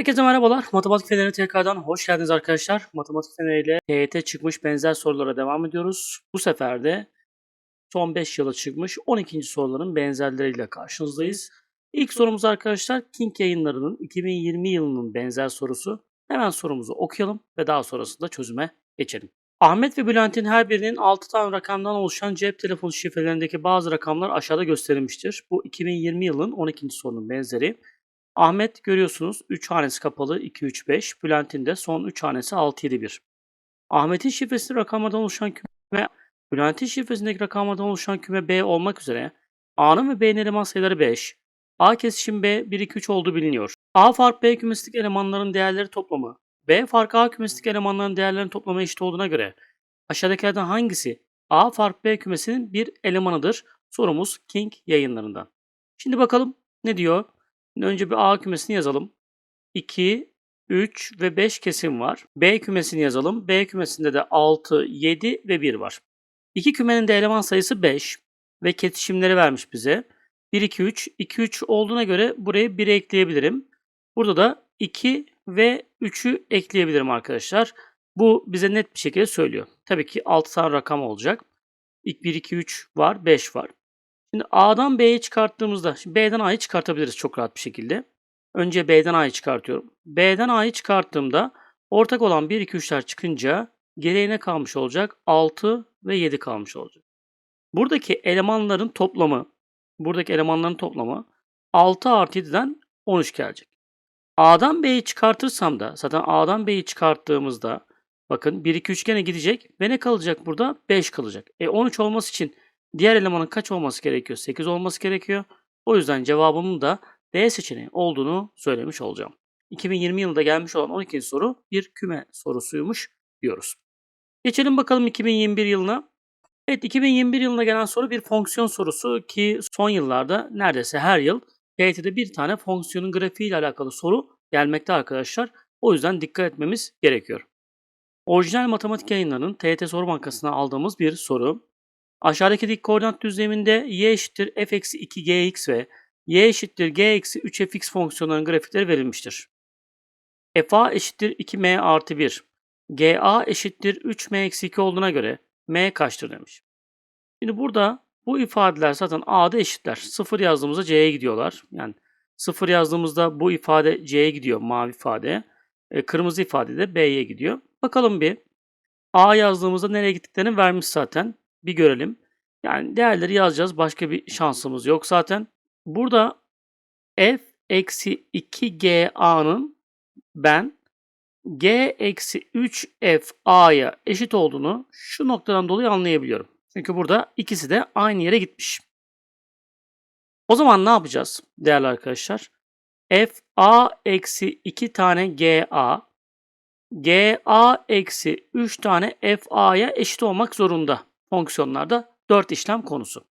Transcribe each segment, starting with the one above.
Herkese merhabalar. Matematik Feneri tekrardan hoş geldiniz arkadaşlar. Matematik Feneri ile TYT çıkmış benzer sorulara devam ediyoruz. Bu sefer de son 5 yıla çıkmış 12. soruların benzerleriyle karşınızdayız. İlk sorumuz arkadaşlar King yayınlarının 2020 yılının benzer sorusu. Hemen sorumuzu okuyalım ve daha sonrasında çözüme geçelim. Ahmet ve Bülent'in her birinin 6 tane rakamdan oluşan cep telefonu şifrelerindeki bazı rakamlar aşağıda gösterilmiştir. Bu 2020 yılının 12. sorunun benzeri. Ahmet görüyorsunuz 3 hanesi kapalı 2 3 5. Bülent'in de son 3 hanesi 6 7 1. Ahmet'in şifresi rakamlardan oluşan küme Bülent'in şifresindeki rakamlardan oluşan küme B olmak üzere A'nın ve B'nin eleman sayıları 5. A kesişim B 1 2 3 olduğu biliniyor. A fark B kümesindeki elemanların değerleri toplamı B fark A kümesindeki elemanların değerlerinin toplamı eşit olduğuna göre aşağıdakilerden hangisi A fark B kümesinin bir elemanıdır? Sorumuz King yayınlarından. Şimdi bakalım ne diyor? Önce bir A kümesini yazalım. 2, 3 ve 5 kesim var. B kümesini yazalım. B kümesinde de 6, 7 ve 1 var. İki kümenin de eleman sayısı 5 ve kesişimleri vermiş bize. 1, 2, 3. 2, 3 olduğuna göre buraya 1 ekleyebilirim. Burada da 2 ve 3'ü ekleyebilirim arkadaşlar. Bu bize net bir şekilde söylüyor. Tabii ki 6 tane rakam olacak. İlk 1, 2, 3 var, 5 var. Şimdi A'dan B'ye çıkarttığımızda, şimdi B'den A'yı çıkartabiliriz çok rahat bir şekilde. Önce B'den A'yı çıkartıyorum. B'den A'yı çıkarttığımda ortak olan 1, 2, 3'ler çıkınca geriye kalmış olacak? 6 ve 7 kalmış olacak. Buradaki elemanların toplamı, buradaki elemanların toplamı 6 artı 7'den 13 gelecek. A'dan B'yi çıkartırsam da, zaten A'dan B'yi çıkarttığımızda bakın 1, 2, 3 gene gidecek ve ne kalacak burada? 5 kalacak. E 13 olması için Diğer elemanın kaç olması gerekiyor? 8 olması gerekiyor. O yüzden cevabımın da D seçeneği olduğunu söylemiş olacağım. 2020 yılında gelmiş olan 12. soru bir küme sorusuymuş diyoruz. Geçelim bakalım 2021 yılına. Evet 2021 yılına gelen soru bir fonksiyon sorusu ki son yıllarda neredeyse her yıl TYT'de bir tane fonksiyonun grafiği ile alakalı soru gelmekte arkadaşlar. O yüzden dikkat etmemiz gerekiyor. Orijinal matematik yayınlarının TYT Soru Bankası'na aldığımız bir soru. Aşağıdaki dik koordinat düzleminde y eşittir f eksi 2 gx ve y eşittir g eksi 3 fx fonksiyonlarının grafikleri verilmiştir. fa eşittir 2m artı 1. ga eşittir 3m eksi 2 olduğuna göre m kaçtır demiş. Şimdi burada bu ifadeler zaten a'da eşitler. 0 yazdığımızda c'ye gidiyorlar. Yani 0 yazdığımızda bu ifade c'ye gidiyor mavi ifade. E, kırmızı ifade de b'ye gidiyor. Bakalım bir. a yazdığımızda nereye gittiklerini vermiş zaten bir görelim. Yani değerleri yazacağız. Başka bir şansımız yok zaten. Burada f eksi 2ga'nın ben g eksi 3f a'ya eşit olduğunu şu noktadan dolayı anlayabiliyorum. Çünkü burada ikisi de aynı yere gitmiş. O zaman ne yapacağız değerli arkadaşlar? f a eksi 2 tane g a g a eksi 3 tane f a'ya eşit olmak zorunda fonksiyonlarda 4 işlem konusu.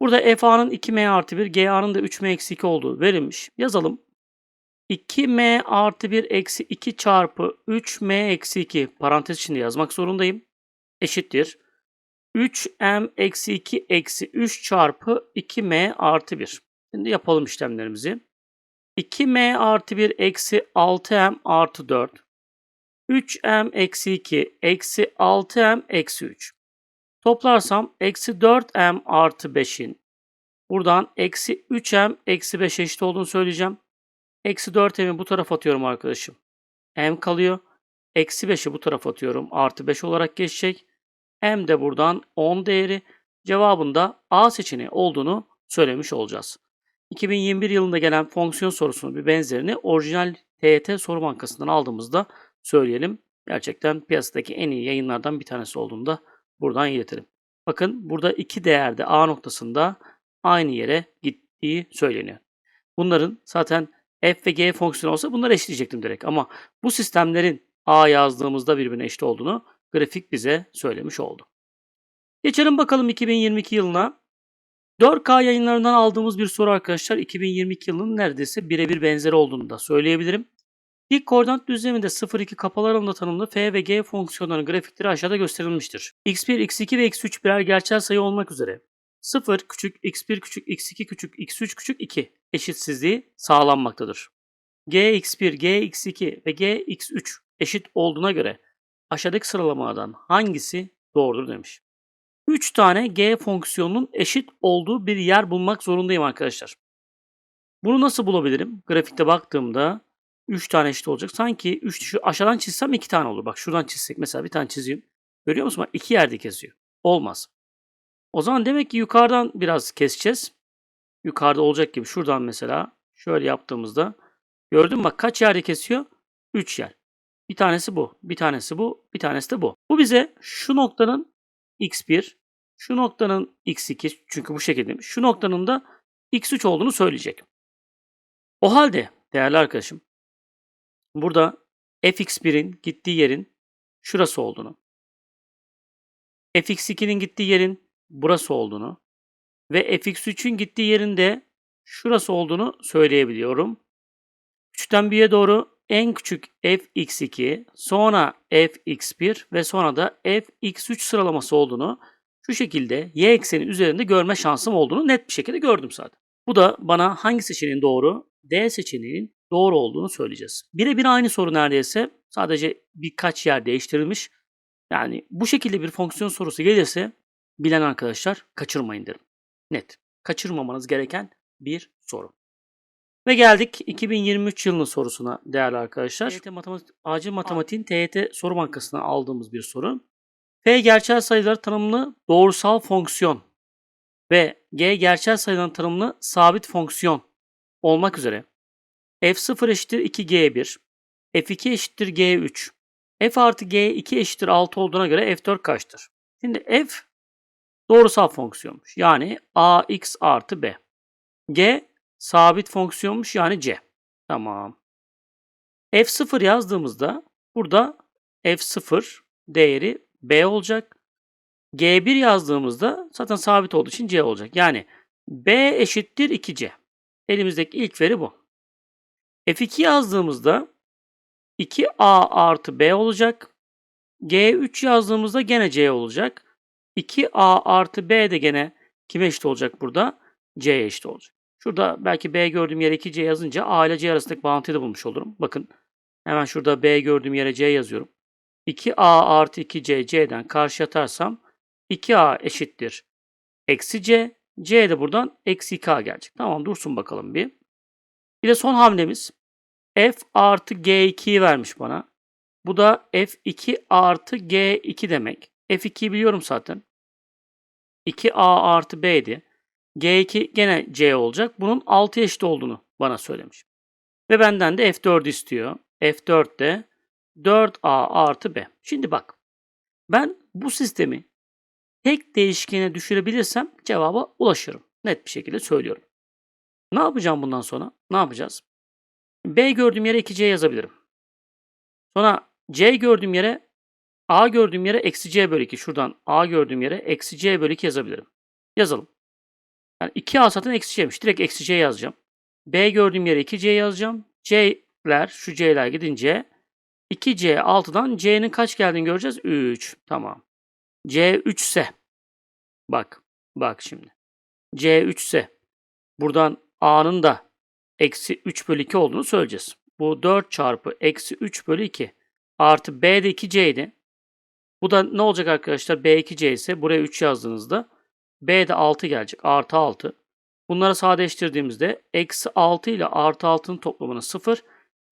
Burada fa'nın 2m artı 1, ga'nın da 3m eksi 2 olduğu verilmiş. Yazalım. 2m artı 1 eksi 2 çarpı 3m eksi 2 parantez içinde yazmak zorundayım. Eşittir. 3m eksi 2 eksi 3 çarpı 2m artı 1. Şimdi yapalım işlemlerimizi. 2m artı 1 eksi 6m artı 4. 3m eksi 2 eksi 6m eksi 3. Toplarsam eksi 4m artı 5'in buradan eksi 3m eksi 5 eşit olduğunu söyleyeceğim. Eksi 4m'i bu tarafa atıyorum arkadaşım. m kalıyor. Eksi 5'i bu tarafa atıyorum. Artı 5 olarak geçecek. m de buradan 10 değeri. Cevabında A seçeneği olduğunu söylemiş olacağız. 2021 yılında gelen fonksiyon sorusunun bir benzerini orijinal TYT soru bankasından aldığımızda söyleyelim. Gerçekten piyasadaki en iyi yayınlardan bir tanesi olduğunda buradan iletelim. Bakın burada iki değerde A noktasında aynı yere gittiği söyleniyor. Bunların zaten f ve g fonksiyonu olsa bunları eşitleyecektim direkt. Ama bu sistemlerin A yazdığımızda birbirine eşit olduğunu grafik bize söylemiş oldu. Geçelim bakalım 2022 yılına. 4K yayınlarından aldığımız bir soru arkadaşlar. 2022 yılının neredeyse birebir benzeri olduğunu da söyleyebilirim. İlk koordinat düzleminde 0,2 kapalı aralığında tanımlı f ve g fonksiyonlarının grafikleri aşağıda gösterilmiştir. x1, x2 ve x3 birer gerçel sayı olmak üzere 0 küçük x1 küçük x2 küçük x3 küçük 2 eşitsizliği sağlanmaktadır. gx1, gx2 ve gx3 eşit olduğuna göre aşağıdaki sıralamalardan hangisi doğrudur demiş. 3 tane g fonksiyonunun eşit olduğu bir yer bulmak zorundayım arkadaşlar. Bunu nasıl bulabilirim? Grafikte baktığımda 3 tane eşit olacak. Sanki 3 şu aşağıdan çizsem 2 tane olur. Bak şuradan çizsek mesela bir tane çizeyim. Görüyor musun? Bak 2 yerde kesiyor. Olmaz. O zaman demek ki yukarıdan biraz keseceğiz. Yukarıda olacak gibi. Şuradan mesela şöyle yaptığımızda gördün mü bak kaç yerde kesiyor? 3 yer. Bir tanesi bu, bir tanesi bu, bir tanesi de bu. Bu bize şu noktanın x1, şu noktanın x2 çünkü bu şekilde şu noktanın da x3 olduğunu söyleyecek. O halde değerli arkadaşım burada fx1'in gittiği yerin şurası olduğunu, fx2'nin gittiği yerin burası olduğunu ve fx3'ün gittiği yerin de şurası olduğunu söyleyebiliyorum. 3'ten 1'e doğru en küçük fx2, sonra fx1 ve sonra da fx3 sıralaması olduğunu şu şekilde y ekseni üzerinde görme şansım olduğunu net bir şekilde gördüm zaten. Bu da bana hangi seçeneğin doğru, D seçeneğinin doğru olduğunu söyleyeceğiz. Birebir aynı soru neredeyse sadece birkaç yer değiştirilmiş. Yani bu şekilde bir fonksiyon sorusu gelirse bilen arkadaşlar kaçırmayın derim. Net. Kaçırmamanız gereken bir soru. Ve geldik 2023 yılının sorusuna değerli arkadaşlar. TYT matematik, acil matematiğin TYT soru bankasına aldığımız bir soru. F gerçel sayılar tanımlı doğrusal fonksiyon ve G gerçel sayıların tanımlı sabit fonksiyon olmak üzere F0 eşittir 2G1, F2 eşittir G3, F artı G2 eşittir 6 olduğuna göre F4 kaçtır? Şimdi F doğrusal fonksiyonmuş. Yani AX artı B. G sabit fonksiyonmuş yani C. Tamam. F0 yazdığımızda burada F0 değeri B olacak. G1 yazdığımızda zaten sabit olduğu için C olacak. Yani B eşittir 2C. Elimizdeki ilk veri bu. F2 yazdığımızda 2A artı B olacak. G3 yazdığımızda gene C olacak. 2A artı B de gene kime eşit olacak burada? C'ye eşit olacak. Şurada belki B gördüğüm yere 2C yazınca A ile C arasındaki bağıntıyı da bulmuş olurum. Bakın hemen şurada B gördüğüm yere C yazıyorum. 2A artı 2C C'den karşı atarsam 2A eşittir. Eksi C. C de buradan eksi K gelecek. Tamam dursun bakalım bir. Bir de son hamlemiz. F artı G2'yi vermiş bana. Bu da F2 artı G2 demek. F2'yi biliyorum zaten. 2A artı B'di. G2 gene C olacak. Bunun 6 eşit olduğunu bana söylemiş. Ve benden de F4 istiyor. F4 de 4A artı B. Şimdi bak. Ben bu sistemi tek değişkene düşürebilirsem cevaba ulaşırım. Net bir şekilde söylüyorum. Ne yapacağım bundan sonra? Ne yapacağız? B gördüğüm yere 2C yazabilirim. Sonra C gördüğüm yere A gördüğüm yere eksi C bölü 2. Şuradan A gördüğüm yere eksi C bölü 2 yazabilirim. Yazalım. Yani 2A zaten eksi C'miş. Direkt eksi C yazacağım. B gördüğüm yere 2C yazacağım. C'ler, şu C'ler gidince 2C 6'dan C'nin kaç geldiğini göreceğiz. 3. Tamam. C 3 ise bak bak şimdi. C 3 ise buradan A'nın da eksi 3 bölü 2 olduğunu söyleyeceğiz. Bu 4 çarpı eksi 3 bölü 2 artı B de 2C idi. Bu da ne olacak arkadaşlar? B2C ise buraya 3 yazdığınızda B de 6 gelecek. Artı 6. Bunları sadeleştirdiğimizde eksi 6 ile artı 6'nın toplamının 0.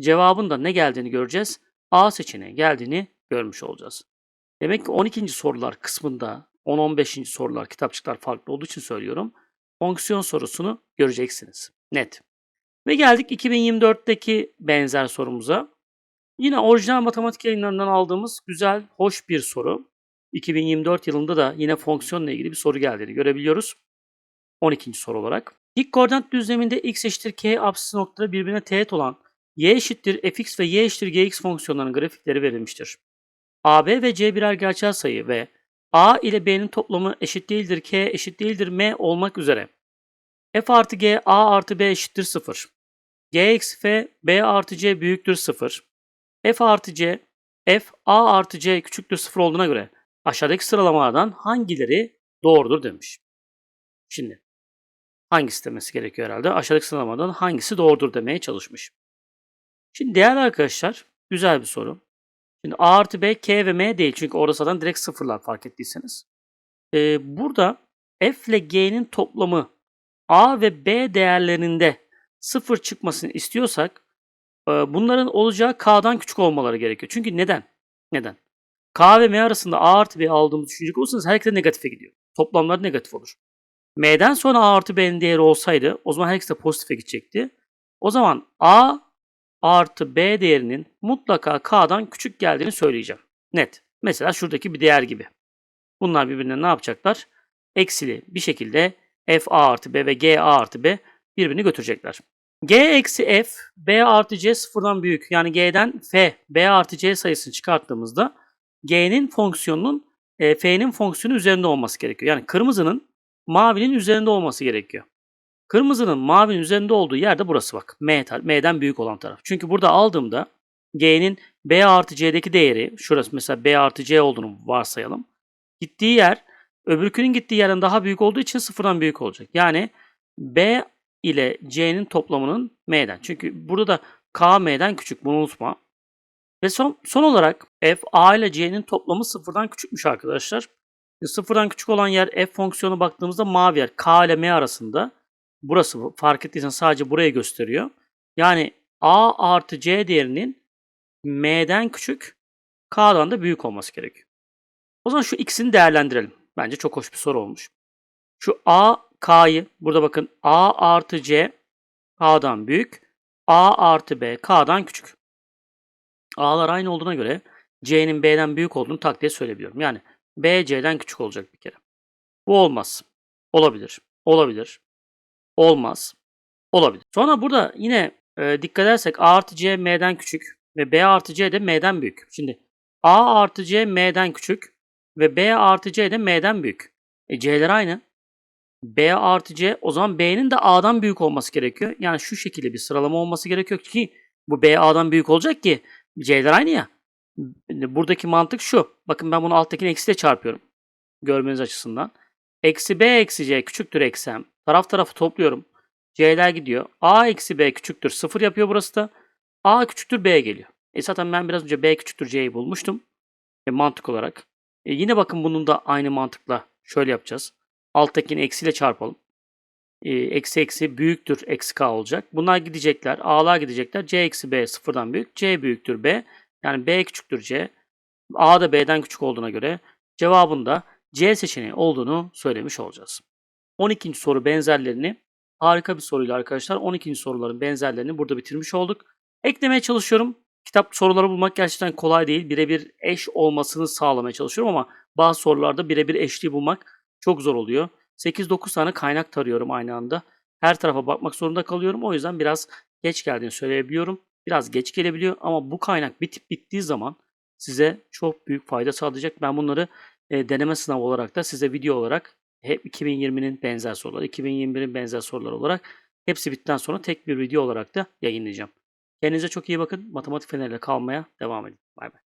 Cevabın da ne geldiğini göreceğiz. A seçeneği geldiğini görmüş olacağız. Demek ki 12. sorular kısmında 10-15. sorular kitapçıklar farklı olduğu için söylüyorum. Fonksiyon sorusunu göreceksiniz. Net. Ve geldik 2024'teki benzer sorumuza. Yine orijinal matematik yayınlarından aldığımız güzel, hoş bir soru. 2024 yılında da yine fonksiyonla ilgili bir soru geldiğini görebiliyoruz. 12. soru olarak. Dik koordinat düzleminde x eşittir k apsisi noktaları birbirine teğet olan y eşittir fx ve y eşittir gx fonksiyonlarının grafikleri verilmiştir. AB ve C birer gerçel sayı ve A ile B'nin toplamı eşit değildir K eşit değildir M olmak üzere. F artı G A artı B eşittir 0. G eksi F B artı C büyüktür 0. F artı C F A artı C küçüktür 0 olduğuna göre aşağıdaki sıralamalardan hangileri doğrudur demiş. Şimdi hangisi demesi gerekiyor herhalde? Aşağıdaki sıralamadan hangisi doğrudur demeye çalışmış. Şimdi değerli arkadaşlar güzel bir soru. Şimdi A artı B, K ve M değil. Çünkü orada zaten direkt sıfırlar fark ettiyseniz. Ee, burada F ile G'nin toplamı A ve B değerlerinde sıfır çıkmasını istiyorsak e, bunların olacağı K'dan küçük olmaları gerekiyor. Çünkü neden? Neden? K ve M arasında A artı B aldığımız düşünecek olursanız her ikisi de negatife gidiyor. Toplamları negatif olur. M'den sonra A artı B'nin değeri olsaydı o zaman her ikisi de pozitife gidecekti. O zaman A artı B değerinin mutlaka K'dan küçük geldiğini söyleyeceğim. Net. Mesela şuradaki bir değer gibi. Bunlar birbirine ne yapacaklar? Eksili bir şekilde F A artı B ve G A artı B birbirini götürecekler. G eksi F, B artı C sıfırdan büyük. Yani G'den F, B artı C sayısını çıkarttığımızda G'nin fonksiyonunun e, F'nin fonksiyonu üzerinde olması gerekiyor. Yani kırmızının mavinin üzerinde olması gerekiyor. Kırmızının mavinin üzerinde olduğu yerde burası bak. M, M'den büyük olan taraf. Çünkü burada aldığımda G'nin B artı C'deki değeri, şurası mesela B artı C olduğunu varsayalım. Gittiği yer, öbürkünün gittiği yerden daha büyük olduğu için sıfırdan büyük olacak. Yani B ile C'nin toplamının M'den. Çünkü burada da K M'den küçük. Bunu unutma. Ve son, son olarak F A ile C'nin toplamı sıfırdan küçükmüş arkadaşlar. Sıfırdan küçük olan yer F fonksiyonu baktığımızda mavi yer. K ile M arasında. Burası bu. fark ettiysen sadece burayı gösteriyor. Yani A artı C değerinin M'den küçük, K'dan da büyük olması gerekiyor. O zaman şu ikisini değerlendirelim. Bence çok hoş bir soru olmuş. Şu A, K'yı burada bakın A artı C K'dan büyük. A artı B K'dan küçük. A'lar aynı olduğuna göre C'nin B'den büyük olduğunu tak diye söyleyebiliyorum. Yani B C'den küçük olacak bir kere. Bu olmaz. Olabilir. Olabilir. Olmaz. Olabilir. Sonra burada yine e, dikkat edersek A artı C M'den küçük ve B artı C de M'den büyük. Şimdi A artı C M'den küçük ve B artı C de M'den büyük. E C'ler aynı. B artı C o zaman B'nin de A'dan büyük olması gerekiyor. Yani şu şekilde bir sıralama olması gerekiyor ki bu B A'dan büyük olacak ki C'ler aynı ya. Buradaki mantık şu. Bakın ben bunu alttakini eksiyle çarpıyorum. Görmeniz açısından. Eksi B eksi C küçüktür eksi M. Taraf tarafı topluyorum. C'ler gidiyor. A eksi B küçüktür 0 yapıyor burası da. A küçüktür B geliyor. E zaten ben biraz önce B küçüktür C'yi bulmuştum. E mantık olarak. E yine bakın bunun da aynı mantıkla şöyle yapacağız. Alttakini eksiyle çarpalım. E, eksi eksi büyüktür eksi k olacak. Bunlar gidecekler. A'lar gidecekler. C eksi B sıfırdan büyük. C büyüktür B. Yani B küçüktür C. A da B'den küçük olduğuna göre cevabın da C seçeneği olduğunu söylemiş olacağız. 12. soru benzerlerini harika bir soruyla arkadaşlar 12. soruların benzerlerini burada bitirmiş olduk. Eklemeye çalışıyorum. Kitap soruları bulmak gerçekten kolay değil. Birebir eş olmasını sağlamaya çalışıyorum ama bazı sorularda birebir eşliği bulmak çok zor oluyor. 8-9 tane kaynak tarıyorum aynı anda. Her tarafa bakmak zorunda kalıyorum. O yüzden biraz geç geldiğini söyleyebiliyorum. Biraz geç gelebiliyor ama bu kaynak bitip bittiği zaman size çok büyük fayda sağlayacak. Ben bunları e, deneme sınavı olarak da size video olarak hep 2020'nin benzer soruları, 2021'in benzer sorular olarak hepsi bittikten sonra tek bir video olarak da yayınlayacağım. Kendinize çok iyi bakın. Matematik feneriyle kalmaya devam edin. Bay bay.